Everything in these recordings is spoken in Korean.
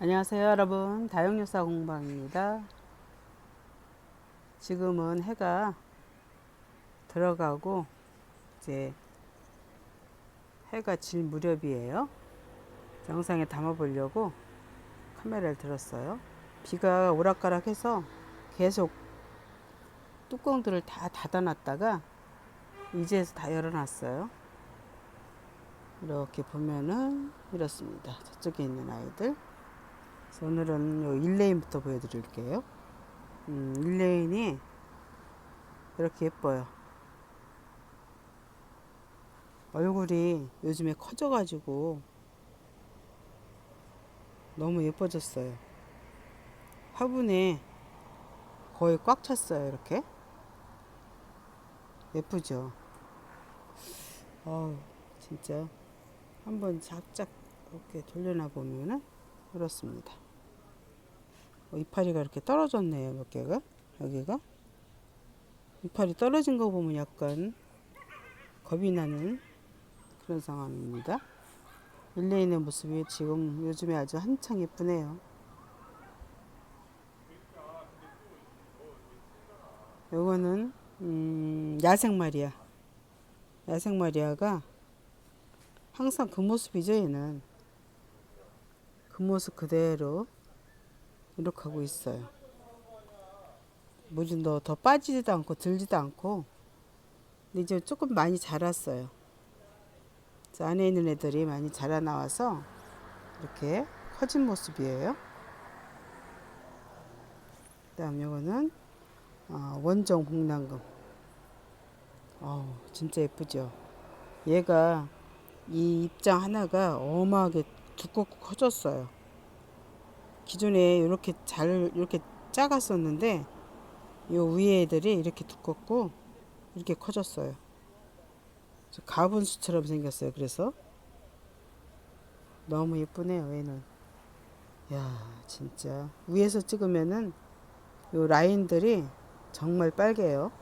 안녕하세요 여러분. 다영요사 공방입니다. 지금은 해가 들어가고 이제 해가 질 무렵이에요. 영상에 담아 보려고 카메라를 들었어요. 비가 오락가락 해서 계속 뚜껑들을 다 닫아 놨다가 이제서 다 열어 놨어요. 이렇게 보면은 이렇습니다. 저쪽에 있는 아이들 그래서 오늘은 요 1레인부터 보여드릴게요. 음, 1레인이 이렇게 예뻐요. 얼굴이 요즘에 커져가지고 너무 예뻐졌어요. 화분에 거의 꽉 찼어요. 이렇게. 예쁘죠? 어우, 진짜. 한번 작작 이렇게 돌려놔 보면은 그렇습니다. 어, 이파리가 이렇게 떨어졌네요. 몇 개가. 여기가. 이파리 떨어진 거 보면 약간 겁이 나는 그런 상황입니다. 일레인의 모습이 지금 요즘에 아주 한창 예쁘네요. 요거는 음, 야생 마리아. 야생 마리아가 항상 그 모습이죠, 얘는. 그 모습 그대로 이렇게 하고 있어요. 물이 더, 더 빠지지도 않고 들지도 않고 근데 이제 조금 많이 자랐어요. 안에 있는 애들이 많이 자라 나와서 이렇게 커진 모습이에요. 그다음 요거는 어, 원정 복랑금. 어 진짜 예쁘죠. 얘가 이 입장 하나가 어마하게 두껍고 커졌어요. 기존에 이렇게 잘 이렇게 작았었는데 요 위에 애들이 이렇게 두껍고 이렇게 커졌어요. 가분수처럼 생겼어요. 그래서 너무 예쁘네요. 얘는. 야 진짜 위에서 찍으면은 요 라인들이 정말 빨개요.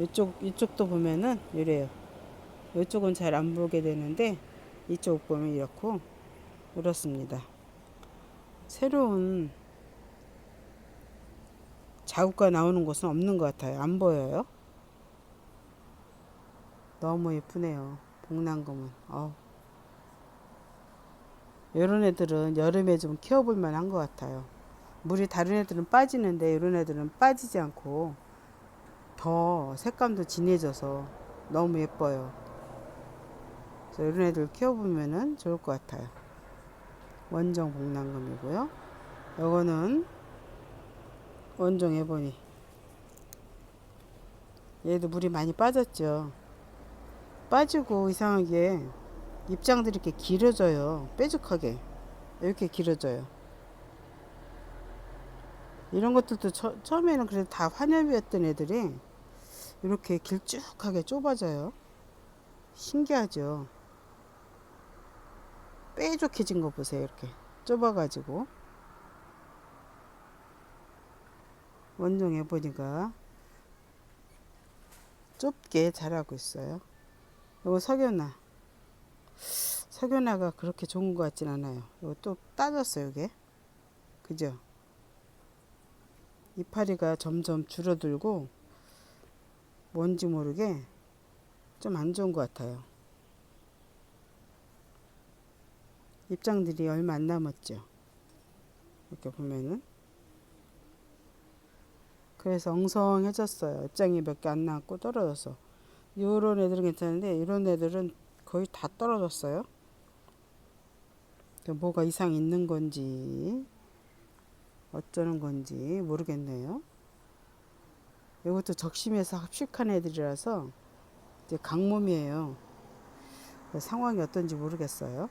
이쪽 이쪽도 보면은 이래요. 이쪽은 잘 안 보게 되는데 이쪽 보면 이렇고 이렇습니다. 새로운 자국가 나오는 곳은 없는 것 같아요. 안 보여요. 너무 예쁘네요. 복랑금은. 어. 이런 애들은 여름에 좀 키워볼 만한 것 같아요. 물이 다른 애들은 빠지는데 이런 애들은 빠지지 않고 더 색감도 진해져서 너무 예뻐요. 이런 애들 키워보면은 좋을 것 같아요. 원정 복랑금이고요. 요거는 원정 에보니. 얘도 물이 많이 빠졌죠. 빠지고 이상하게 입장들이 이렇게 길어져요. 뾰족하게. 이렇게 길어져요. 이런 것들도 처, 처음에는 그래도 다 환엽이었던 애들이 이렇게 길쭉하게 좁아져요. 신기하죠. 뾰족해진 거 보세요. 이렇게 좁아가지고 원종해 보니까 좁게 자라고 있어요. 이거 석연화. 석연화가 그렇게 좋은 것 같진 않아요. 이거 또 따졌어요, 이게. 그죠? 이파리가 점점 줄어들고 뭔지 모르게 좀 안 좋은 것 같아요. 입장들이 얼마 안 남았죠. 이렇게 보면은. 그래서 엉성해졌어요. 입장이 몇 개 안 남고 떨어져서. 요런 애들은 괜찮은데, 이런 애들은 거의 다 떨어졌어요. 뭐가 이상 있는 건지, 어쩌는 건지 모르겠네요. 이것도 적심해서 합식한 애들이라서 이제 강몸이에요. 상황이 어떤지 모르겠어요.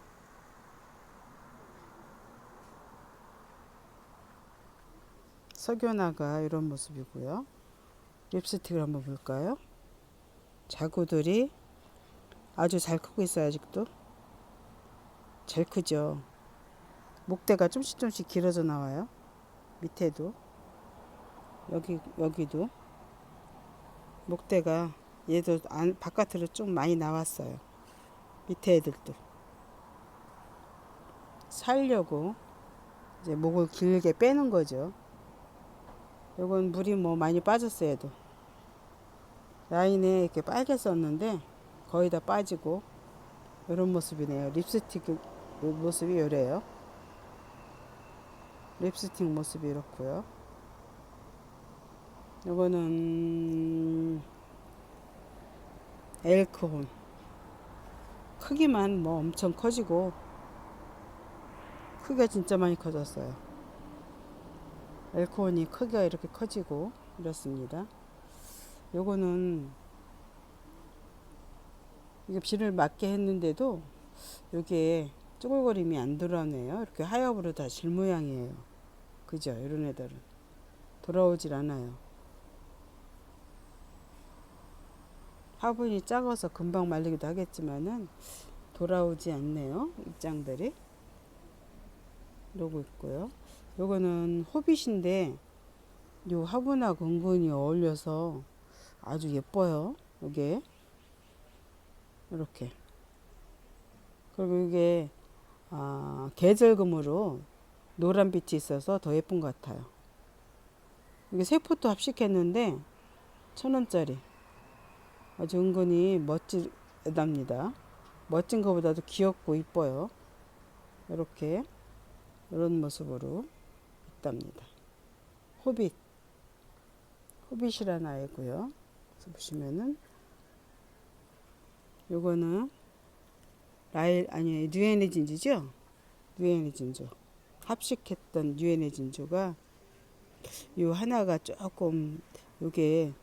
석연화가 이런 모습이고요. 립스틱을 한번 볼까요? 자구들이 아주 잘 크고 있어요, 아직도. 잘 크죠. 목대가 좀씩 좀씩 길어져 나와요. 밑에도. 여기, 여기도. 목대가 얘도 안, 바깥으로 좀 많이 나왔어요. 밑에 애들도. 살려고 이제 목을 길게 빼는 거죠. 요건 물이 뭐 많이 빠졌어요, 도 라인에 이렇게 빨개 썼는데 거의 다 빠지고 이런 모습이네요. 립스틱 모습이 이래요. 립스틱 모습이 이렇고요. 요거는 엘크혼 크기만 뭐 엄청 커지고 크기가 진짜 많이 커졌어요. 엘크혼이 크기가 이렇게 커지고 이렇습니다. 요거는 이게 비를 맞게 했는데도 요게 쭈글거림이 안 돌아오네요. 이렇게 하엽으로 다 질 모양이에요. 그죠? 이런 애들은 돌아오질 않아요. 화분이 작아서 금방 말리기도 하겠지만은 돌아오지 않네요. 입장들이 이러고 있고요. 요거는 호빗인데 요 화분하고 은근히 어울려서 아주 예뻐요. 이게 이렇게 그리고 이게 아, 계절금으로 노란 빛이 있어서 더 예쁜 것 같아요. 이게 세 포트 합식했는데 천 원짜리 아주 은근히 멋지답니다. 멋진 것보다도 귀엽고 이뻐요. 이렇게 이런 모습으로 있답니다. 호빗 호빗이라는 아이고요. 그래서 보시면은 요거는 라일 아니 뉴에네 진주죠? 뉴에네 진주 합식했던 뉴에네 진주가 요 하나가 조금 요게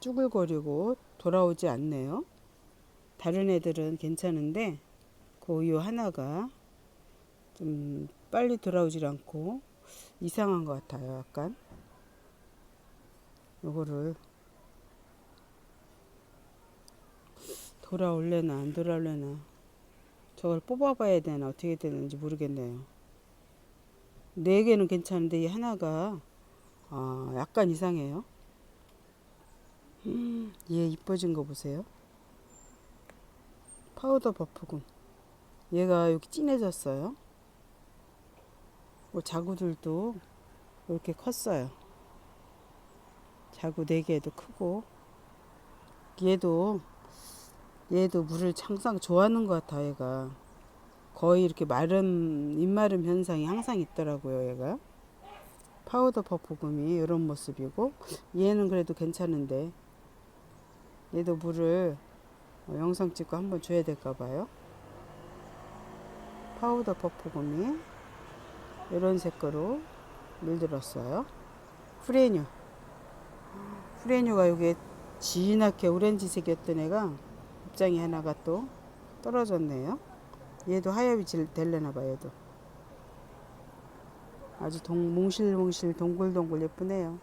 쭈글거리고 돌아오지 않네요. 다른 애들은 괜찮은데 그 요 하나가 좀 빨리 돌아오질 않고 이상한 것 같아요. 약간 요거를 돌아올래나 안 돌아올래나 저걸 뽑아봐야 되나 어떻게 되는지 모르겠네요. 네 개는 괜찮은데 이 하나가 아, 약간 이상해요. 음, 얘 이뻐진 거 보세요. 파우더 버프군. 얘가 여기 진해졌어요. 뭐 자구들도 이렇게 컸어요. 자구 네 개도 크고. 얘도 얘도 물을 항상 좋아하는 것 같아 얘가. 거의 이렇게 마름 입마름 현상이 항상 있더라고요 얘가. 파우더 퍼프금이 이런 모습이고 얘는 그래도 괜찮은데. 얘도 물을 어, 영상 찍고 한번 줘야 될까 봐요. 파우더 퍼프금이 이런 색깔로 물들었어요 프레뉴 프레뉴가 이게 진하게 오렌지색이었던 애가 입장이 하나가 또 떨어졌네요. 얘도 하엽이 될려나 봐요, 얘도. 아주 동, 몽실몽실 동글동글 예쁘네요.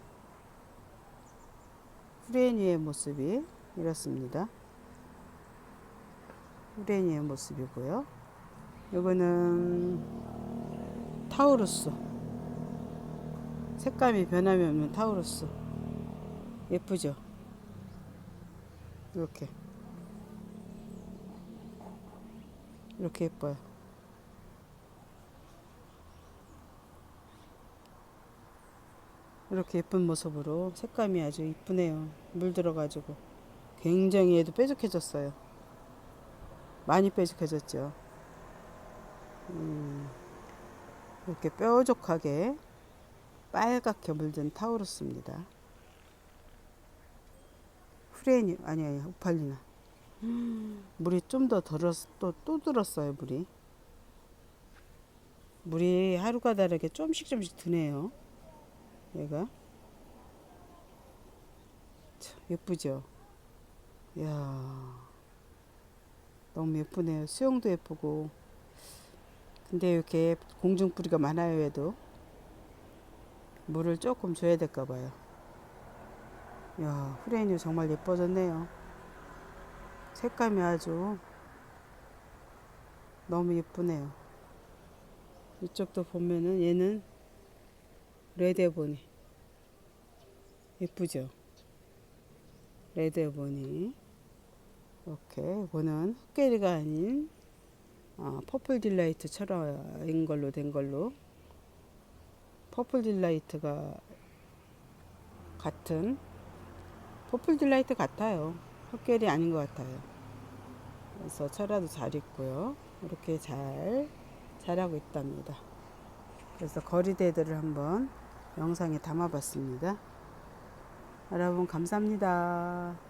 후레니의 모습이 이렇습니다. 후레니의 모습이고요. 이거는 타우루스. 색감이 변함이 없는 타우루스. 예쁘죠? 이렇게. 이렇게 예뻐요. 이렇게 예쁜 모습으로 색감이 아주 이쁘네요. 물 들어가지고 굉장히 얘도 뾰족해졌어요. 많이 뾰족해졌죠. 음, 이렇게 뾰족하게 빨갛게 물든 타우루스입니다. 프레니 아니 아니 우팔리나. 물이 좀 더 들었 또, 또 들었어요 물이. 물이 하루가 다르게 좀씩 좀씩 드네요 얘가. 참 예쁘죠? 이야 너무 예쁘네요. 수영도 예쁘고 근데 이렇게 공중뿌리가 많아요 얘도. 물을 조금 줘야 될까 봐요. 야 후레인이 정말 예뻐졌네요. 색감이 아주 너무 예쁘네요. 이쪽도 보면은 얘는 레드에보니. 예쁘죠? 레드에보니. 이렇게 이거는 흑개리가 아닌 어, 퍼플 딜라이트처럼인 걸로 된 걸로 퍼플 딜라이트가 같은 퍼플 딜라이트 같아요. 헛결이 아닌 것 같아요. 그래서 철화도 잘 있고요. 이렇게 잘 자라고 있답니다. 그래서 거리대들을 한번 영상에 담아봤습니다. 여러분 감사합니다.